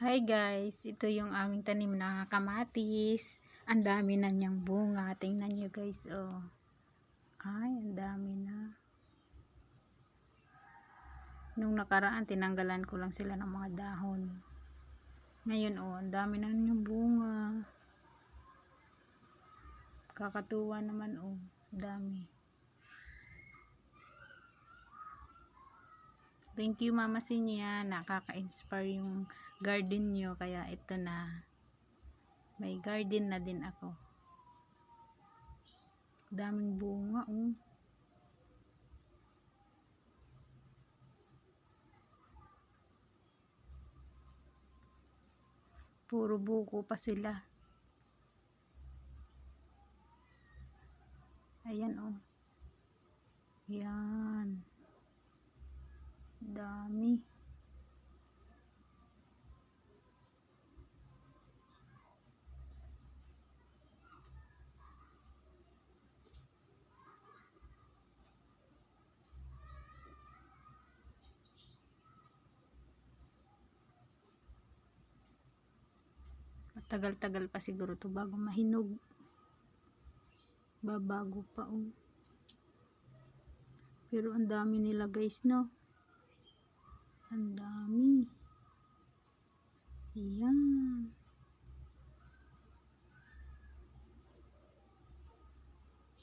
Hi guys, ito yung aming tanim na kamatis. Ang dami na niyang bunga. Tingnan niyo guys, oh. Ay, ang dami na. Nung nakaraan, tinanggalan ko lang sila ng mga dahon. Ngayon, oh, ang dami na niyang bunga. Kakatuwa naman, oh. Dami. Thank you Mama Sinya, nakaka-inspire yung garden nyo, kaya ito na. May garden na din ako. Daming bunga, oh. Puro buko pa sila. Ayan, oh. Yan. Dami. Matagal-tagal pa siguro to bago mahinog. Babago pa oh. Pero ang dami nila guys no. Ang dami. Yan.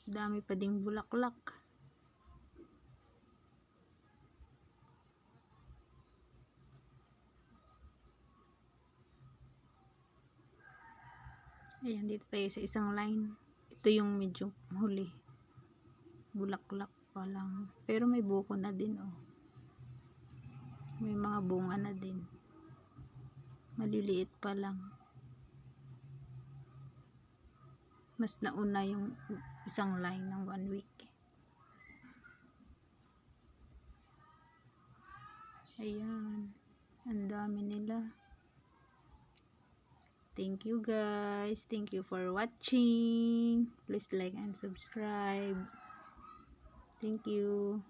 Dami pa ding bulaklak. Ayan, dito tayo sa isang line. Ito yung medyo huli. Bulaklak pa lang. Pero may buko na din, oh. May mga bunga na din. Maliliit pa lang. Mas nauna yung isang line ng one week. Ayan. Ang dami nila. Thank you guys. Thank you for watching. Please like and subscribe. Thank you.